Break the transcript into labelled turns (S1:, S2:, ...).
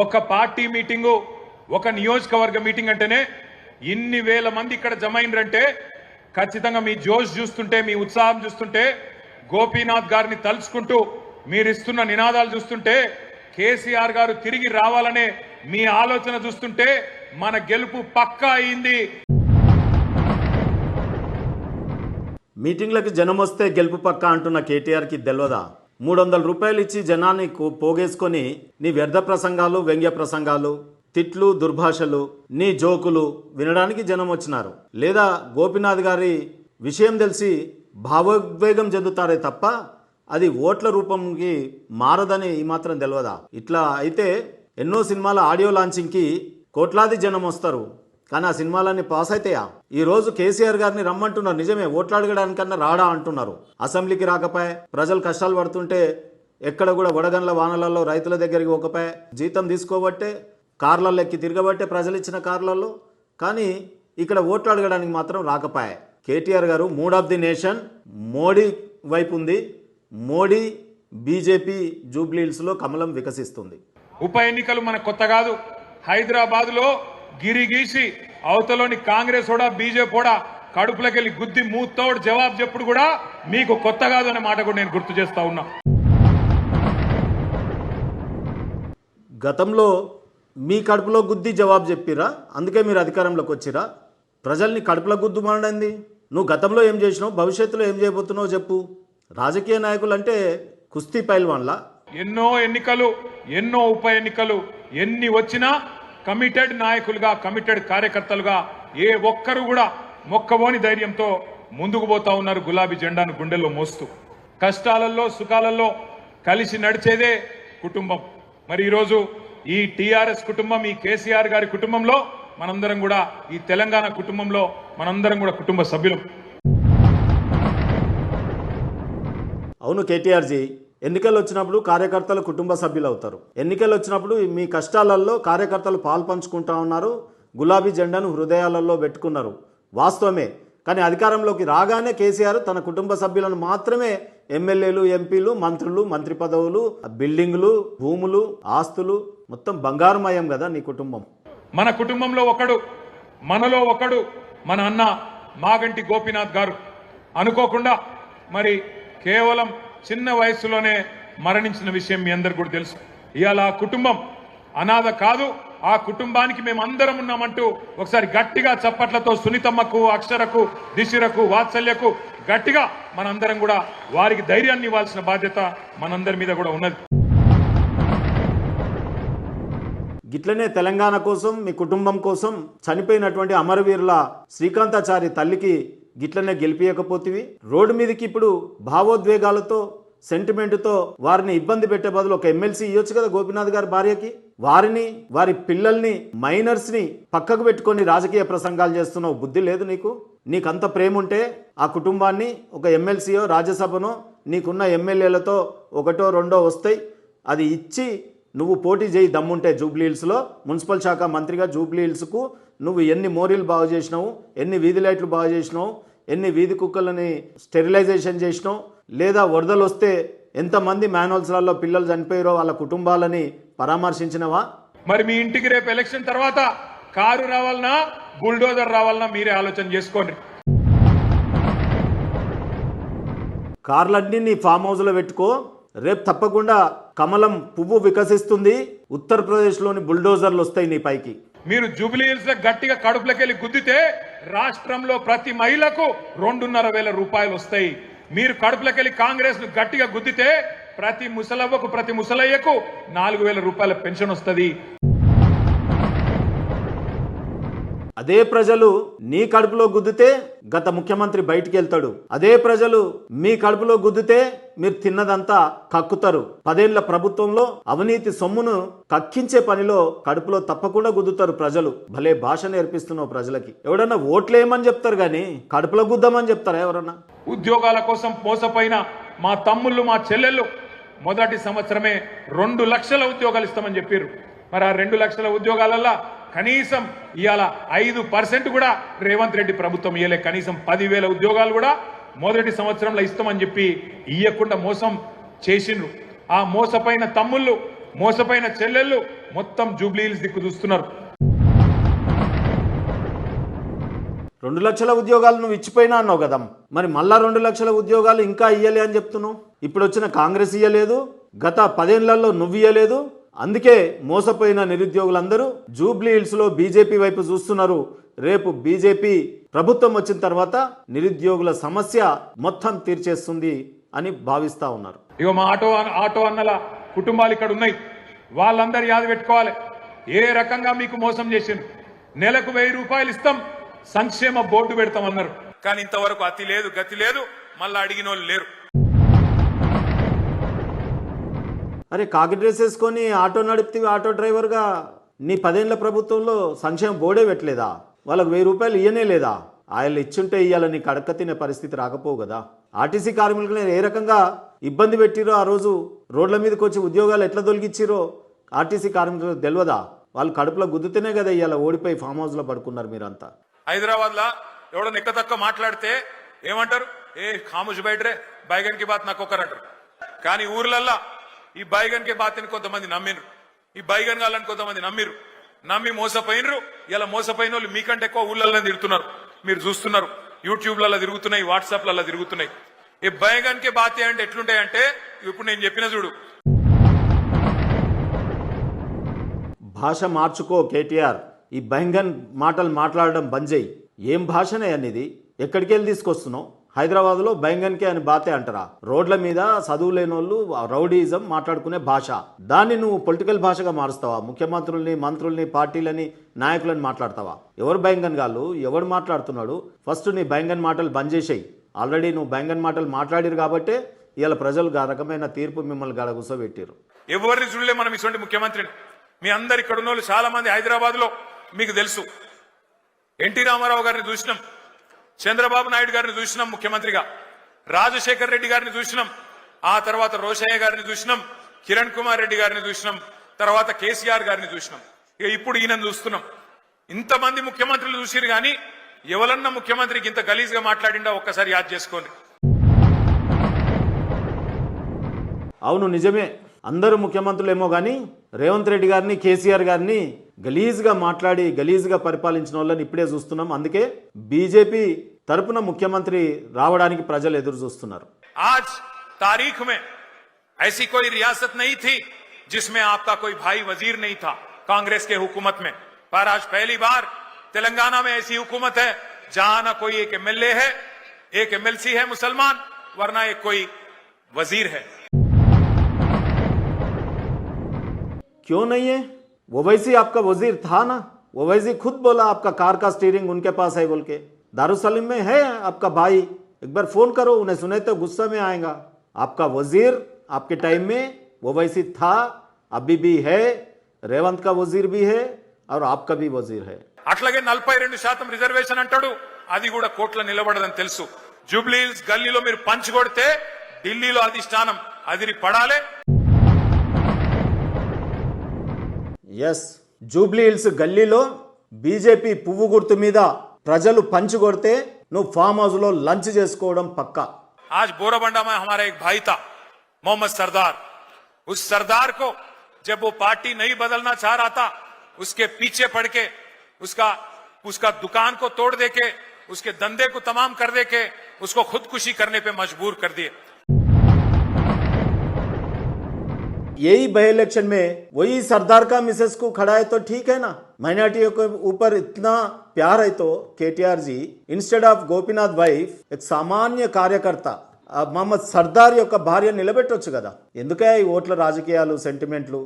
S1: ఒక party meeting ఒక నియోజకవర్గ మీటింగ్ అంటేనే ఇన్ని వేల మంది ఇక్కడ జమ అయినరంటే ఖచ్చితంగా మీ జోష్ చూస్తుంటే మీ ఉత్సాహం చూస్తుంటే గోపీనాథ్ గారిని తలుచుకుంటూ మీరు ఇస్తున్న నినాదాలు చూస్తుంటే కేసీఆర్ గారు తిరిగి రావాలనే మీ ఆలోచన చూస్తుంటే మన గెలుపు పక్కా అయింది.
S2: మీటింగ్లకు జనం వస్తే గెలుపు పక్క అంటున్న కేటీఆర్కి తెలియదా మూడు వందల రూపాయలు ఇచ్చి జనాన్ని పోగేసుకొని నీ వ్యర్థ ప్రసంగాలు వ్యంగ్య ప్రసంగాలు తిట్లు దుర్భాషలు నీ జోకులు వినడానికి జనం వచ్చినారు. లేదా గోపినాథ్ గారి విషయం తెలిసి భావోద్వేగం చెందుతారే తప్ప అది ఓట్ల రూపంకి మారదని ఈ మాత్రం తెలియదా ఇట్లా అయితే ఎన్నో సినిమాల ఆడియో లాంచింగ్కి కోట్లాది జనం వస్తారు. కానీ ఆ సినిమాలన్నీ పాస్ అవుతాయా ఈ రోజు కేసీఆర్ గారిని రమ్మంటున్నారు. నిజమే ఓట్లాడగడానికన్నా రాడా అంటున్నారు. అసెంబ్లీకి రాకపోయే ప్రజలు కష్టాలు పడుతుంటే ఎక్కడ కూడా వడగండ్ల వానలలో రైతుల దగ్గరికి ఒకపాయ జీతం తీసుకోబట్టే కార్లలో ఎక్కి తిరగబట్టే ప్రజలు ఇచ్చిన కార్లలో కానీ ఇక్కడ ఓట్లు అడగడానికి మాత్రం రాకపాయే. కేటీఆర్ గారు mood of the nation Modi వైపు ఉంది. మోడీ బీజేపీ జూబ్లీహిల్స్లో కమలం వికసిస్తుంది.
S1: ఉప ఎన్నికలు మనకు కొత్త కాదు. హైదరాబాద్లో గిరిగీసి అవతలోని కాంగ్రెస్ కూడా బీజేపీ కూడా కడుపులకెళ్ళి గుద్ది మూతోడు జవాబు చెప్పుడు కూడా మీకు కొత్త కాదు అనే మాట కూడా నేను గుర్తు చేస్తా ఉన్నా.
S2: గతంలో మీ కడుపులో గుద్ది జవాబు చెప్పిరా? అందుకే మీరు అధికారంలోకి వచ్చిరా? ప్రజల్ని కడుపులో గుద్దు మానండి నువ్వు గతంలో ఏం చేసినావు? భవిష్యత్తులో ఏం చేయబోతున్నావు చెప్పు. రాజకీయ నాయకులు అంటే కుస్తీ పైల్వాన్లా?
S1: ఎన్నో ఎన్నికలు ఎన్నో ఉప ఎన్నికలు ఎన్ని వచ్చినా కమిటెడ్ నాయకులుగా కమిటెడ్ కార్యకర్తలుగా ఏ ఒక్కరు కూడా మొక్కబోని ధైర్యంతో ముందుకు పోతా ఉన్నారు గులాబీ జెండాను గుండెల్లో మోస్తూ. కష్టాలలో సుఖాలలో కలిసి నడిచేదే కుటుంబం. మరి ఈరోజు ఈ టిఆర్ఎస్ కుటుంబం ఈ కేసీఆర్ గారి కుటుంబంలో మనందరం కూడా ఈ తెలంగాణ కుటుంబంలో మనందరం కూడా కుటుంబ సభ్యులం.
S2: అవును కేటీఆర్జీ ఎన్నికలు వచ్చినప్పుడు కార్యకర్తలు కుటుంబ సభ్యులు అవుతారు. ఎన్నికలు వచ్చినప్పుడు మీ కష్టాలలో కార్యకర్తలు పాల్పంచుకుంటా ఉన్నారు. గులాబీ జెండాను హృదయాలలో పెట్టుకున్నారు. వాస్తవమే. కానీ అధికారంలోకి రాగానే కేసీఆర్ తన కుటుంబ సభ్యులను మాత్రమే ఎమ్మెల్యేలు ఎంపీలు మంత్రులు మంత్రి పదవులు బిల్డింగులు భూములు ఆస్తులు మొత్తం బంగారుమయం కదా నీ కుటుంబం.
S1: మన కుటుంబంలో ఒకడు మనలో ఒకడు మన అన్న మాగంటి గోపీనాథ్ గారు. అనుకోకుండా మరి కేవలం చిన్న వయసులోనే మరణించిన విషయం మీ అందరు కూడా తెలుసు. ఇవాళ ఆ కుటుంబం అనాథ కాదు ఆ కుటుంబానికి మేము అందరం ఉన్నామంటూ ఒకసారి గట్టిగా చప్పట్లతో సునీతమ్మకు అక్షరకు దిశిరకు వాత్సల్యకు గట్టిగా మనందరం కూడా వారికి ధైర్యాన్ని ఇవ్వాల్సిన బాధ్యత మనందరి మీద కూడా ఉన్నది.
S2: గిట్లనే తెలంగాణ కోసం మీ కుటుంబం కోసం చనిపోయినటువంటి అమరవీరుల శ్రీకాంతాచారి తల్లికి గిట్లనే గెలిపియకపోతివి. రోడ్డు మీదకి ఇప్పుడు భావోద్వేగాలతో సెంటిమెంట్తో వారిని ఇబ్బంది పెట్టే బదులు ఒక ఎమ్మెల్సీ ఇవ్వచ్చు కదా గోపీనాథ్ గారి భార్యకి. వారిని వారి పిల్లల్ని మైనర్స్ని పక్కకు పెట్టుకొని రాజకీయ ప్రసంగాలు చేస్తున్నావు. బుద్ధి లేదు నీకు? నీకంత ప్రేమ ఉంటే ఆ కుటుంబాన్ని ఒక ఎమ్మెల్సీయో రాజ్యసభనో నీకున్న ఎమ్మెల్యేలతో ఒకటో రెండో వస్తాయి. అది ఇచ్చి నువ్వు పోటీ చేయి దమ్ముంటే జూబ్లీ హిల్స్లో. మున్సిపల్ శాఖ మంత్రిగా జూబ్లీ హిల్స్కు నువ్వు ఎన్ని మోరీలు బాగు చేసినావు ఎన్ని వీధి లైట్లు బాగు చేసినావు ఎన్ని వీధి కుక్కలని స్టెరిలైజేషన్ చేసినావు లేదా వరదలు వస్తే ఎంతమంది మ్యాన్హోల్స్లలో పిల్లలు చనిపోయారో వాళ్ళ కుటుంబాలని పరామర్శించినవా?
S1: మరి మీ ఇంటికి రేపు ఎలక్షన్ తర్వాత కారు రావాలన్నా బుల్డోజర్ రావాలన్నా మీరే ఆలోచన చేసుకోండి.
S2: కార్లన్నీ నీ ఫామ్ హౌస్లో పెట్టుకో రేపు తప్పకుండా కమలం పువ్వు వికసిస్తుంది ఉత్తరప్రదేశ్లోని బుల్డోజర్లు వస్తాయి నీ పైకి.
S1: మీరు జూబ్లీహిల్స్లో గట్టిగా కడుపులకెళ్ళి గుద్దితే రాష్ట్రంలో ప్రతి మహిళకు రెండున్నర వేల రూపాయలు వస్తాయి. మీరు కడుపులకెళ్ళి కాంగ్రెస్ను గట్టిగా గుద్దితే ప్రతి ముసలవ్వకు ప్రతి ముసలయ్యకు నాలుగు వేల రూపాయల పెన్షన్ వస్తుంది.
S2: అదే ప్రజలు నీ కడుపులో గుద్దితే గత ముఖ్యమంత్రి బయటికి వెళ్తాడు అదే ప్రజలు మీ కడుపులో గుద్దితే మీరు తిన్నదంతా కక్కుతారు. పదేళ్ళ ప్రభుత్వంలో అవినీతి సొమ్మును కక్కించే పనిలో కడుపులో తప్పకుండా గుద్దుతారు ప్రజలు. భలే భాష నేర్పిస్తున్నావు ప్రజలకి. ఎవడన్నా ఓట్లేయమని చెప్తారు కానీ కడుపులో గుద్దామని చెప్తారా ఎవరన్నా?
S1: ఉద్యోగాల కోసం మోసపోయిన మా తమ్ముళ్ళు మా చెల్లెళ్ళు మొదటి సంవత్సరమే రెండు లక్షల ఉద్యోగాలు ఇస్తామని చెప్పారు మరి ఆ రెండు లక్షల ఉద్యోగాలల్లో కనీసం ఇవాళ ఐదు పర్సెంట్ కూడా రేవంత్ రెడ్డి ప్రభుత్వం ఇయ్యలే. కనీసం పదివేల ఉద్యోగాలు కూడా మొదటి సంవత్సరంలో ఇస్తామని చెప్పి ఇయ్యకుండా మోసం చేసిండ్రు. ఆ మోసపోయిన తమ్ముళ్ళు మోసపోయిన చెల్లెళ్ళు మొత్తం జూబ్లీహిల్స్ దిక్కు చూస్తున్నారు.
S2: రెండు లక్షల ఉద్యోగాలు నువ్వు ఇచ్చిపోయినా అన్నావు కదా. మరి మళ్ళా రెండు లక్షల ఉద్యోగాలు ఇంకా ఇయ్యలే అని చెప్తున్నావు. ఇప్పుడు వచ్చిన కాంగ్రెస్ ఇయ్యలేదు. గత పదేళ్ళలో నువ్వు ఇయ్యలేదు. అందుకే మోసపోయిన నిరుద్యోగులందరూ జూబ్లీ హిల్స్లో బీజేపీ వైపు చూస్తున్నారు. రేపు బీజేపీ ప్రభుత్వం వచ్చిన తర్వాత నిరుద్యోగుల సమస్య మొత్తం తీర్చేస్తుంది అని భావిస్తా ఉన్నారు.
S1: ఇగో మా ఆటో ఆటో అన్నల కుటుంబాలు ఇక్కడ ఉన్నాయి. వాళ్ళందరూ యాద పెట్టుకోవాలి. ఏ రకంగా మీకు మోసం చేసిండ్రు? నెలకు వెయ్యి రూపాయలు ఇస్తాం. సంక్షేమ బోర్డు పెడతామన్నారు. కానీ ఇంతవరకు అతి లేదు గతి లేదు. మళ్ళా అడిగిన వాళ్ళు లేరు.
S2: అరే కాకి డ్రెస్ వేసుకొని ఆటో నడిపితే ఆటో డ్రైవర్గా నీ పదేళ్ళ ప్రభుత్వంలో సంక్షేమ బోర్డే పెట్టలేదా? వాళ్ళకు వెయ్యి రూపాయలు ఇయ్యనే లేదా? ఆయన ఇచ్చుంటే ఇయ్యాల నీకు అడక్క తినే పరిస్థితి రాకపోవు కదా. ఆర్టీసీ కార్మికులను ఏ రకంగా ఇబ్బంది పెట్టిరో ఆ రోజు? రోడ్ల మీదకి వచ్చి ఉద్యోగాలు ఎట్లా తొలగిచ్చిరో? ఆర్టీసీ కార్మికులకు తెలియదా వాళ్ళు కడుపులో గుద్దుతేనే కదా ఇవాళ ఓడిపోయి ఫామ్ హౌస్లో పడుకున్నారు మీరంతా.
S1: హైదరాబాద్ లా ఎవడో నిక్క తక్కువ మాట్లాడితే ఏమంటారు? ఏ ఖాముష్ బయటరే బైగన్కి బాత్ నాకు ఒకరంటారు కానీ ఊర్లల్లా ఈ బైగన్కే బాతని కొంతమంది నమ్మిండ్రు ఈ బైగన్ కాలని కొంతమంది నమ్మిరు నమ్మి మోసపోయినరు. ఇలా మోసపోయిన వాళ్ళు మీకంటే ఎక్కువ ఊళ్ళల్లో తిరుగుతున్నారు. మీరు చూస్తున్నారు. యూట్యూబ్లలో తిరుగుతున్నాయి వాట్సాప్లలో తిరుగుతున్నాయి. ఈ బైగన్కే బాతే అంటే ఎట్లుంటాయంటే ఇప్పుడు నేను చెప్పిన చూడు.
S2: భాష మార్చుకో కేటీఆర్. ఈ బహింగన్ మాటలు మాట్లాడడం బంద్ చేయి ఏం భాషనే అనేది? ఎక్కడికి వెళ్ళి తీసుకొస్తున్నావు? హైదరాబాద్లో బెంగన్కే అని బాతే అంటారా? రోడ్ల మీద చదువు లేని వాళ్ళు రౌడీజం మాట్లాడుకునే భాష. దాన్ని నువ్వు పొలిటికల్ భాషగా మారుస్తావా? ముఖ్యమంత్రుల్ని మంత్రుల్ని పార్టీలని నాయకులని మాట్లాడతావా? ఎవరు బెంగన్ గాళ్ళు? ఎవరు మాట్లాడుతున్నాడు? ఫస్ట్ నీ బెంగన్ మాటలు బంద్ చేసేయి. ఆల్రెడీ నువ్వు బెంగన్ మాటలు మాట్లాడిరు కాబట్టే ఇలా ప్రజలు ఆ రకమైన తీర్పు మిమ్మల్ని గడ కూర్చోబెట్టారు
S1: ఎవరిని చూడలే మనం ఇటువంటి ముఖ్యమంత్రిని. మీ అందరు ఇక్కడ ఉన్న వాళ్ళు చాలా మంది హైదరాబాద్లో మీకు తెలుసు. ఎన్టీ రామారావు గారిని చూసినాం. చంద్రబాబు నాయుడు గారిని చూసినాం ముఖ్యమంత్రిగా. రాజశేఖర్ రెడ్డి గారిని చూసినాం. ఆ తర్వాత రోషయ్య గారిని చూసినాం. కిరణ్ కుమార్ రెడ్డి గారిని చూసినాం. తర్వాత కేసీఆర్ గారిని చూసినాం. ఇక ఇప్పుడు ఈయన చూస్తున్నాం. ఇంతమంది ముఖ్యమంత్రులు చూసిరు కానీ ఎవరన్నా ముఖ్యమంత్రికి ఇంత గలీజ్గా మాట్లాడిండా ఒక్కసారి యాద్ చేసుకోండి.
S2: అవును నిజమే. అందరూ ముఖ్యమంత్రులు ఏమో కానీ రేవంత్ రెడ్డి గారిని కేసీఆర్ గారిని గలీజ్గా మాట్లాడి గలీజ్గా పరిపాలించిన వాళ్ళని ఇప్పుడే చూస్తున్నాం అందుకే బీజేపీ తరపున ముఖ్యమంత్రి రావడానికి ప్రజలు ఎదురు చూస్తున్నారు
S1: आज तारीख में ऐसी कोई रियासत नहीं थी जिसमें आपका कोई भाई वजीर नहीं था कांग्रेस के हुकूमत में पर आज पहली बार तेलंगाना में ऐसी हुकूमत है जहां ना कोई एक एमएलए है एक एमएलसी है मुसलमान वरना एक कोई वजीर है
S2: क्यों नहीं है ओवैसी आपका वजीर था ना ओवैसी खुद बोला आपका कार का स्टीयरिंग उनके पास है बोल के दारुसलीम में है आपका भाई एक बार फोन करो उन्हें सुने तो गुस्सा में आएगा आपका वजीर आपके टाइम में ओवैसी था अभी भी है रेवंत का वजीर भी है और आपका भी वजीर है
S1: అట్లాగే నలభై రెండు శాతం రిజర్వేషన్ అంటాడు అది కూడా కోట్ల నిలబడదని తెలుసు జూబ్లీహిల్స్ గల్లీలో మీరు పంచి కొడితే ఢిల్లీలో అధిష్టానం అదిరి పడాలే
S2: ఎస్ జూబ్లీ హిల్స్ గల్లీలో బీజేపీ పువ్వు గుర్తు మీద ప్రజలు పంచి కొడితే నువ్వు ఫామ్ హౌస్లో లంచ్ చేసుకోవడం పక్కా
S1: आज बोराबंडा में हमारा एक भाई था मोहम्मद सरदार उस सरदार को जब वो पार्टी नहीं बदलना चाह रहा था उसके पीछे पड़ के उसका उसका दुकान को तोड़ दे के उसके धंधे को तमाम कर दे के उसको खुदकुशी करने पे मजबूर कर दिए
S2: यही बाई इलेक्शन में वही सरदार का मिसेस को खड़ा है तो ठीक है ना माइनॉरिटियों के ऊपर इतना प्यार है तो KTR ji instead of Gopinath wife ఒక సామాన్య కార్యకర్త ఆ మహమ్మద్ సర్దార్ యొక్క భార్య నిలబెట్టొచ్చు కదా ఎందుకే ఈ ఓట్ల రాజకీయాలు సెంటిమెంట్లు